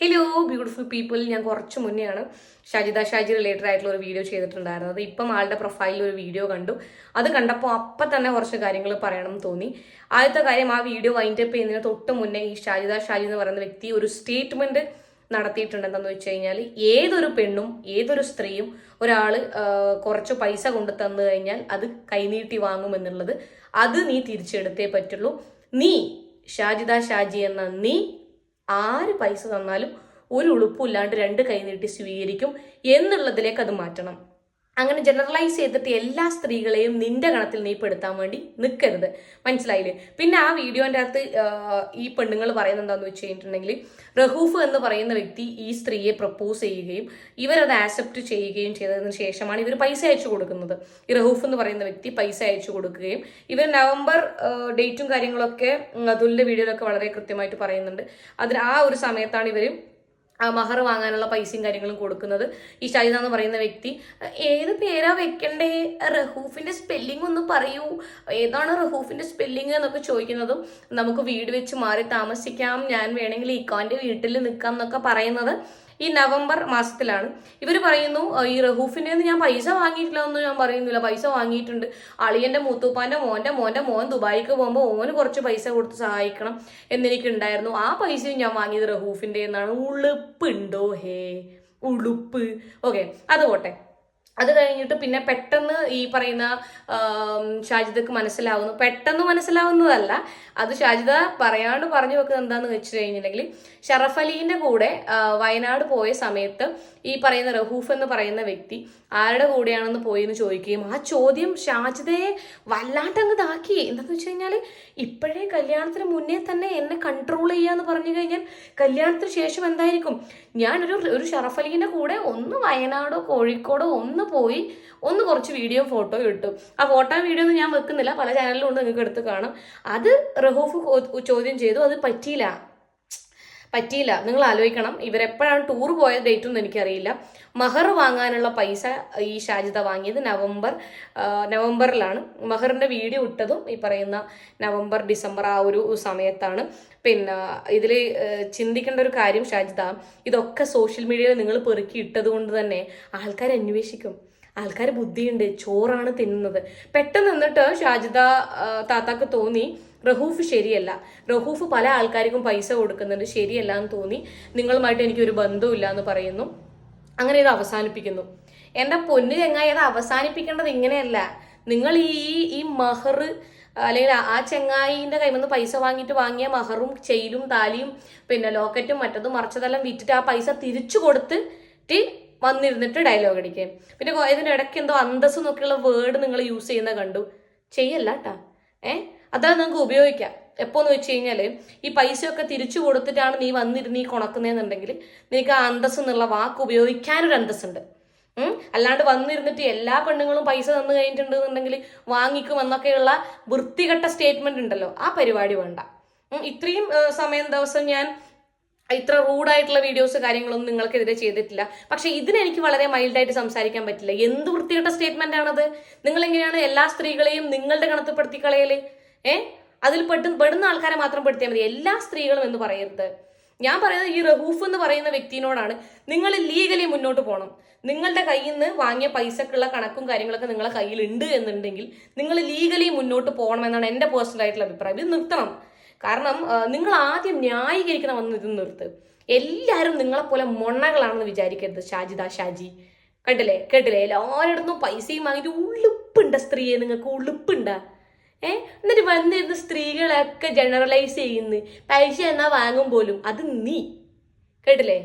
Hello beautiful people ഞാൻ കുറച്ച് മുന്നെയാണ് Shajida Shaji related ആയിട്ടുള്ള ഒരു വീഡിയോ ചെയ്തിട്ടുണ്ടായിരുന്നത്. ഇപ്പം ആളുടെ പ്രൊഫൈലിൽ ഒരു വീഡിയോ കണ്ടു. അത് കണ്ടപ്പോൾ അപ്പം തന്നെ കുറച്ച് കാര്യങ്ങൾ പറയണം തോന്നി. ആദ്യത്തെ കാര്യം ആ വീഡിയോ വൈൻഡ് അപ്പ് ചെയ്യുന്നതിന് തൊട്ട് മുന്നേ ഈ ഷാജിദ ഷാജി എന്ന് പറയുന്ന വ്യക്തി ഒരു സ്റ്റേറ്റ്മെന്റ് നടത്തിയിട്ടുണ്ട് എന്താണെന്ന് വെച്ച് കഴിഞ്ഞാൽ ഏതൊരു പെണ്ണും ഏതൊരു സ്ത്രീയും ഒരാൾ കുറച്ച് പൈസ കൊണ്ടു തന്നു കഴിഞ്ഞാൽ അത് കൈനീട്ടി വാങ്ങുമെന്നുള്ളത് അത് നീ തിരിച്ചെടുത്തേ പറ്റുള്ളൂ. നീ ഷാജിദ ഷാജി എന്ന നീ ആര് പൈസ തന്നാലും ഒരു ഉളുപ്പില്ലാണ്ട് രണ്ട് കൈ നീട്ടി സ്വീകരിക്കും എന്നുള്ളതിലേക്ക് അത് മാറ്റണം. അങ്ങനെ ജനറലൈസ് ചെയ്തിട്ട് എല്ലാ സ്ത്രീകളെയും നിന്റെ ഗണത്തിൽ നീ പെടുത്താൻ വേണ്ടി നിൽക്കരുത് മനസ്സിലായില്ലേ? പിന്നെ ആ വീഡിയോന്റെ അകത്ത് ഈ പെണ്ണുങ്ങൾ പറയുന്നത് എന്താണെന്ന് വെച്ച് കഴിഞ്ഞിട്ടുണ്ടെങ്കിൽ റഹൂഫ് എന്ന് പറയുന്ന വ്യക്തി ഈ സ്ത്രീയെ പ്രപ്പോസ് ചെയ്യുകയും ഇവരത് ആക്സെപ്റ്റ് ചെയ്യുകയും ചെയ്തതിന് ശേഷമാണ് ഇവർ പൈസ അയച്ചു കൊടുക്കുന്നത്. ഈ റഹൂഫ് എന്ന് പറയുന്ന വ്യക്തി പൈസ അയച്ചു കൊടുക്കുകയും ഇവർ നവംബർ ഡേറ്റും കാര്യങ്ങളൊക്കെ അതുലിന്റെ വീഡിയോയിലൊക്കെ വളരെ കൃത്യമായിട്ട് പറയുന്നുണ്ട്. അതിന് ആ ഒരു സമയത്താണ് ഇവർ ആ മഹർ വാങ്ങാനുള്ള പൈസയും കാര്യങ്ങളും കൊടുക്കുന്നത് ഈ ഷൈദ എന്ന് പറയുന്ന വ്യക്തി. ഏത് പേരാ വെക്കണ്ടേ? റഹൂഫിന്റെ സ്പെല്ലിംഗ് ഒന്ന് പറയൂ. ഏതാണ് റഹൂഫിന്റെ സ്പെല്ലിംഗ് എന്നൊക്കെ ചോദിക്കുന്നതും നമുക്ക് വീട് വെച്ച് മാറി താമസിക്കാം. ഞാൻ വേണമെങ്കിൽ ഇക്കോന്റെ വീട്ടിൽ നിൽക്കാം എന്നൊക്കെ പറയുന്നത്. ഈ നവംബർ മാസത്തിലാണ്. ഇവർ പറയുന്നു "അഹ് ഈ റഹൂഫിന്റെ ഞാൻ പൈസ വാങ്ങിയിട്ടില്ല എന്ന് ഞാൻ പറയുന്നില്ല. പൈസ വാങ്ങിയിട്ടുണ്ട്. അളിയന്റെ മൂത്തൂപ്പാന്റെ മോന്റെ മോന്റെ മോൻ ദുബായിക്ക് പോകുമ്പോൾ ഓന് കുറച്ച് പൈസ കൊടുത്ത് സഹായിക്കണം എന്നെനിക്കുണ്ടായിരുന്നു. ആ പൈസയും ഞാൻ വാങ്ങിയത് റഹൂഫിന്റെ എന്നാണ് ഉളുപ്പുണ്ടോ ഹേ? ഉളുപ്പ്. ഓക്കെ അത് പോട്ടെ അത് കഴിഞ്ഞിട്ട് പിന്നെ പെട്ടെന്ന് ഈ പറയുന്ന ഷാജിദക്ക് മനസ്സിലാവുന്നു. പെട്ടെന്ന് മനസ്സിലാവുന്നതല്ല. അത് ഷാജിദ പറയാണ്ട് പറഞ്ഞു വെക്കുന്നത് എന്താന്ന് വെച്ച് കഴിഞ്ഞിട്ടുണ്ടെങ്കിൽ ഷറഫ് അലീന്റെ കൂടെ വയനാട് പോയ സമയത്ത് ഈ പറയുന്ന റഹൂഫ് എന്ന് പറയുന്ന വ്യക്തി ആരുടെ കൂടെയാണെന്ന് പോയിന്ന് ചോദിക്കുകയും ആ ചോദ്യം ഷാജിദയെ വല്ലാണ്ടങ്ങ് ഇതാക്കി. എന്താണെന്ന് വെച്ച് കഴിഞ്ഞാൽ ഇപ്പോഴേ കല്യാണത്തിന് മുന്നേ തന്നെ എന്നെ കൺട്രോൾ ചെയ്യാന്ന് പറഞ്ഞു കഴിഞ്ഞാൽ കല്യാണത്തിന് ശേഷം എന്തായിരിക്കും? ഞാനൊരു ഒരു ഷറഫ് അലീന്റെ കൂടെ ഒന്ന് വയനാടോ കോഴിക്കോടോ ഒന്ന് പോയി ഒന്ന് കുറച്ച് വീഡിയോ ഫോട്ടോ ഇട്ടു. ആ ഫോട്ടോ വീഡിയോ ഒന്നും ഞാൻ വെക്കുന്നില്ല. പല ചാനലിലും ഉണ്ട് നിങ്ങൾക്ക് എടുത്ത് കാണാം. അത് റഹൂഫ് ചോദ്യം ചെയ്തു. അത് പറ്റിയില്ല. പറ്റിയില്ല. നിങ്ങൾ ആലോചിക്കണം ഇവരെപ്പോഴാണ് ടൂർ പോയ ഡേറ്റ് ഒന്നും എനിക്കറിയില്ല. മഹർ വാങ്ങാനുള്ള പൈസ ഈ ഷാജിത വാങ്ങിയത് നവംബർ നവംബറിലാണ്. മഹറിന്റെ വീഡിയോ ഇട്ടതും ഈ പറയുന്ന നവംബർ ഡിസംബർ ആ ഒരു സമയത്താണ്. പിന്നെ ഇതിൽ ചിന്തിക്കേണ്ട ഒരു കാര്യം ഷാജിത ഇതൊക്കെ സോഷ്യൽ മീഡിയയിൽ നിങ്ങൾ പെറുക്കി ഇട്ടത് കൊണ്ട് തന്നെ ആൾക്കാർ അന്വേഷിക്കും. ആൾക്കാർ ബുദ്ധിയുണ്ട് ചോറാണ് തിന്നുന്നത്. പെട്ടെന്ന് എന്നിട്ട് ഷാജിദ താത്താക്ക് തോന്നി റഹൂഫ് ശരിയല്ല. റഹൂഫ് പല ആൾക്കാർക്കും പൈസ കൊടുക്കുന്നുണ്ട് ശരിയല്ല എന്ന് തോന്നി. നിങ്ങളുമായിട്ട് എനിക്കൊരു ബന്ധമില്ല എന്ന് പറയുന്നു. അങ്ങനെ ഇത് അവസാനിപ്പിക്കുന്നു. എന്റെ പൊന്നു ചെങ്ങായി അത് അവസാനിപ്പിക്കേണ്ടത് ഇങ്ങനെയല്ല. നിങ്ങൾ ഈ ഈ മഹർ അല്ലെങ്കിൽ ആ- ചെങ്ങായിന്റെ നിന്ന് പൈസ വാങ്ങിയിട്ട് വാങ്ങിയ മഹറും ചെയിലും താലിയും പിന്നെ ലോക്കറ്റും മറ്റതും മറിച്ചതെല്ലാം വിറ്റിട്ട് ആ പൈസ തിരിച്ചു കൊടുത്തിട്ട് വന്നിരുന്നിട്ട് ഡയലോഗ് അടിക്കുക പിന്നെ ഇതിന്റെ ഇടയ്ക്ക് എന്തോ അന്തസ് എന്നൊക്കെയുള്ള വേർഡ് നിങ്ങൾ യൂസ് ചെയ്യുന്ന കണ്ടു. ചെയ്യല്ല കേട്ടാ ഏ? അതാണ് നിങ്ങൾക്ക് ഉപയോഗിക്കാം. എപ്പോന്ന് വെച്ച് കഴിഞ്ഞാൽ ഈ പൈസയൊക്കെ തിരിച്ചു കൊടുത്തിട്ടാണ് നീ വന്നിരുന്ന് ഈ കൊണക്കുന്നതെന്നുണ്ടെങ്കിൽ നിനക്ക് ആ അന്തസ് എന്നുള്ള വാക്ക് ഉപയോഗിക്കാനൊരു അന്തസ്സുണ്ട്? അല്ലാണ്ട് വന്നിരുന്നിട്ട് എല്ലാ പെണ്ണുങ്ങളും പൈസ തന്നു കഴിഞ്ഞിട്ടുണ്ടെന്നുണ്ടെങ്കിൽ വാങ്ങിക്കും എന്നൊക്കെയുള്ള വൃത്തികെട്ട സ്റ്റേറ്റ്മെന്റ് ഉണ്ടല്ലോ. ആ പരിപാടി വേണ്ട. ഇത്രയും സമയം ദിവസം ഞാൻ ഇത്ര റൂഡായിട്ടുള്ള വീഡിയോസ് കാര്യങ്ങളൊന്നും നിങ്ങൾക്കെതിരെ ചെയ്തിട്ടില്ല. പക്ഷെ ഇതിനെനിക്ക് വളരെ മൈൽഡായിട്ട് സംസാരിക്കാൻ പറ്റില്ല. എന്ത് വൃത്തികെട്ട സ്റ്റേറ്റ്മെന്റ് ആണത്? നിങ്ങൾ എങ്ങനെയാണ് എല്ലാ സ്ത്രീകളെയും നിങ്ങളുടെ ഗണത്തിൽപ്പെടുത്തി കളയൽ? ഏ? അതിൽ പെട്ട് പെടുന്ന ആൾക്കാരെ മാത്രം പെടുത്തിയാൽ മതി. എല്ലാ സ്ത്രീകളും എന്ന് പറയരുത്. ഞാൻ പറയുന്നത് ഈ റഹൂഫ് എന്ന് പറയുന്ന വ്യക്തിനോടാണ്. നിങ്ങൾ ലീഗലി മുന്നോട്ട് പോകണം നിങ്ങളുടെ കയ്യിൽ നിന്ന് വാങ്ങിയ പൈസക്കുള്ള കണക്കും കാര്യങ്ങളൊക്കെ നിങ്ങളെ കയ്യിൽ ഉണ്ട് എന്നുണ്ടെങ്കിൽ നിങ്ങൾ ലീഗലി മുന്നോട്ട് പോകണം എന്നാണ് എന്റെ പേഴ്സണൽ ആയിട്ടുള്ള അഭിപ്രായം. ഇത് നിർത്തണം. കാരണം നിങ്ങൾ ആദ്യം ന്യായീകരിക്കണം എന്ന് ഇത് നിർത്ത്. എല്ലാവരും നിങ്ങളെപ്പോലെ മൊണ്ണകളാണെന്ന് വിചാരിക്കരുത് ഷാജിദ ഷാജി. കേട്ടില്ലേ കേട്ടില്ലേ? എല്ലാവരുടെ പൈസയും വാങ്ങിയിട്ട് ഉളുപ്പുണ്ട സ്ത്രീയെ നിങ്ങൾക്ക് ഉളുപ്പുണ്ട. ഏ? എന്നിട്ട് വന്നിരുന്ന സ്ത്രീകളൊക്കെ ജനറലൈസ് ചെയ്യുന്നു. പൈസ എന്നാ വാങ്ങും പോലും. അത് നീ. കേട്ടില്ലേ?